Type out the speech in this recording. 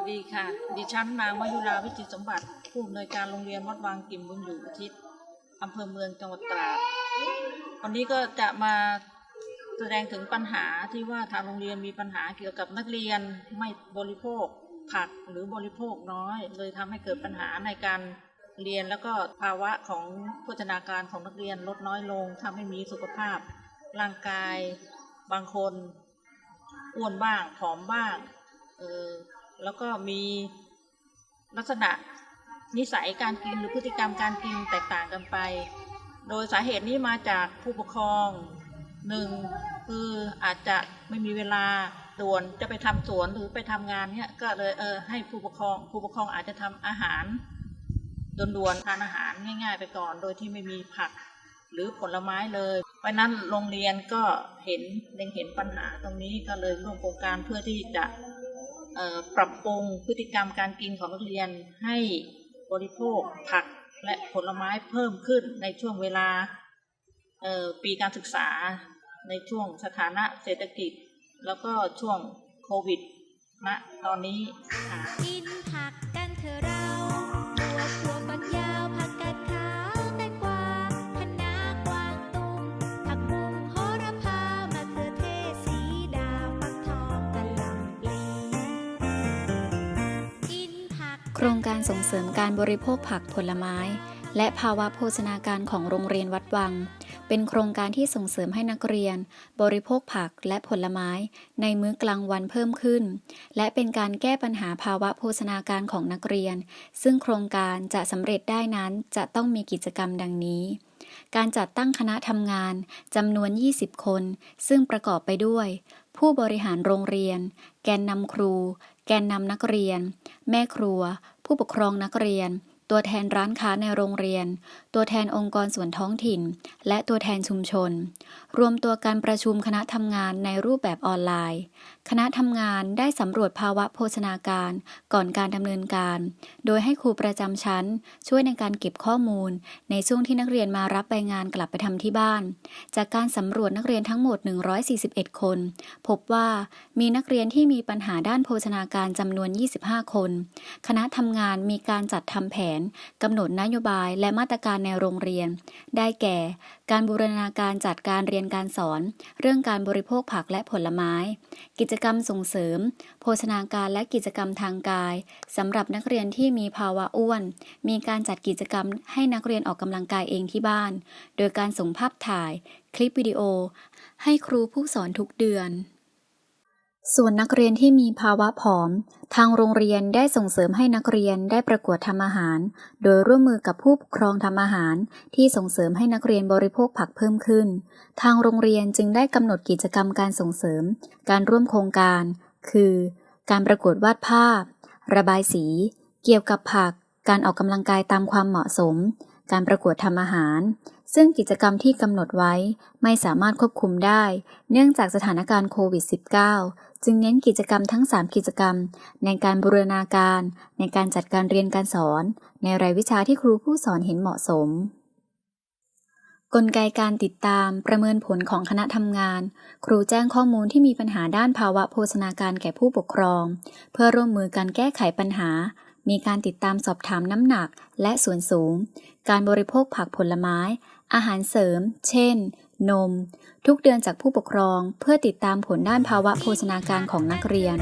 วัสดีค่ะ ดิฉันนางมายุราวิจิตสมบัติ ผู้อำนวยการโรงเรียนวัดวางกิมบุญอยู่อุทิศอำเภอเมืองจังหวัดตราด วันนี้ก็จะมาแสดงถึงปัญหาที่ว่าทางโรงเรียนมีปัญหาเกี่ยวกับนักเรียนไม่บริโภคผักหรือบริโภคน้อย เลยทำให้เกิดปัญหาในการเรียนแล้วก็ภาวะของโภชนาการของนักเรียนลดน้อยลงทำให้มีสุขภาพ ร่างกายบางคนอ้วนบ้างผอมบ้างเออ แล้วก็มีลักษณะนิสัยการกินหรือพฤติกรรมการกินแตกต่างกันไป โดยสาเหตุนี้มาจากผู้ปกครองหนึ่งคืออาจจะไม่มีเวลาด่วนจะไปทำสวนหรือไปทำงานเนี่ยก็เลยเออให้ผู้ปกครองผู้ปกครองอาจจะทำอาหารด่วนๆทานอาหารง่าย ๆ ไปก่อน โดยที่ไม่มีผักหรือผลไม้เลย เพราะนั้นโรงเรียนก็เห็นเล็งเห็นปัญหาตรงนี้ก็เลยร่วมโครงการเพื่อที่จะ ปรับปรุงพฤติกรรมการกินของนักเรียนให้บริโภคผักและผลไม้เพิ่มขึ้นในช่วงเวลาปีการศึกษาในช่วงสถานะเศรษฐกิจ แล้วก็ช่วงโควิดณตอนนี้ค่ะ โครงการส่งเสริมการบริโภคผักผลไม้ และภาวะโภชนาการของโรงเรียนวัดวัง เป็นโครงการที่ส่งเสริมให้นักเรียน บริโภคผักและผลไม้ ในมื้อกลางวันเพิ่มขึ้น และเป็นการแก้ปัญหาภาวะโภชนาการของนักเรียน ซึ่งโครงการจะสำเร็จได้นั้นจะต้องมีกิจกรรมดังนี้การจัดตั้งคณะทำงานจำนวน 20 คน ซึ่งประกอบไปด้วย ผู้บริหารโรงเรียน แกนนำครู แกนนำนักเรียน แม่ครัว ผู้ปกครองนักเรียน ตัวแทนร้านค้าในโรงเรียนตัวแทนองค์กรส่วนท้องถิ่น และตัวแทนชุมชน รวมตัวการประชุมคณะทำงานในรูปแบบออนไลน์ คณะทำงานได้สำรวจภาวะโภชนาการก่อนการดำเนินการ โดยให้ครูประจำชั้น ช่วยในการเก็บข้อมูล ในช่วงที่นักเรียนมารับใบงานกลับไปทำที่บ้าน จากการสำรวจนักเรียนทั้งหมด 141 คน พบว่ามีนักเรียนที่มีปัญหาด้านโภชนาการจำนวน 25 คน คณะทำงานมีการจัดทำแผนกำหนดนโยบายและมาตรการในโรงเรียน ได้แก่ การบูรณาการจัดการเรียนการสอน เรื่องการบริโภคผักและผลไม้ กิจกรรมส่งเสริม โภชนาการและกิจกรรมทางกายสำหรับนักเรียนที่มีภาวะอ้วน มีการจัดกิจกรรมให้นักเรียนออกกำลังกายเองที่บ้าน โดยการส่งภาพถ่าย คลิปวิดีโอ ให้ครูผู้สอนทุกเดือน ส่วนนักเรียนที่มีภาวะผอม ทางโรงเรียนได้ส่งเสริมให้นักเรียนได้ประกวดทำอาหาร โดยร่วมมือกับผู้ปกครองทำอาหาร ที่ส่งเสริมให้นักเรียนบริโภคผักเพิ่มขึ้น ทางโรงเรียนจึงได้กำหนดกิจกรรมการส่งเสริม การร่วมโครงการ คือ การประกวดวาดภาพ ระบายสี เกี่ยวกับผัก การออกกำลังกายตามความเหมาะสม การประกวดทำอาหาร ซึ่งกิจกรรมที่กำหนดไว้ ไม่สามารถควบคุมได้ เนื่องจากสถานการณ์โควิด -19 จึงเน้นกิจกรรมทั้ง 3 กิจกรรม ในการบูรณาการ ในการจัดการเรียนการสอน ในรายวิชาที่ครูผู้สอนเห็นเหมาะสม กลไกการติดตามประเมินผลของคณะทำงาน ครูแจ้งข้อมูลที่มีปัญหาด้านภาวะโภชนาการแก่ผู้ปกครอง เพื่อร่วมมือการแก้ไขปัญหา มีการติดตามสอบถามน้ำหนักและส่วนสูง การบริโภคผักผลไม้ อาหารเสริม เช่น นม ทุกเดือนจากผู้ปกครองเพื่อติดตามผลด้านภาวะโภชนาการของนักเรียน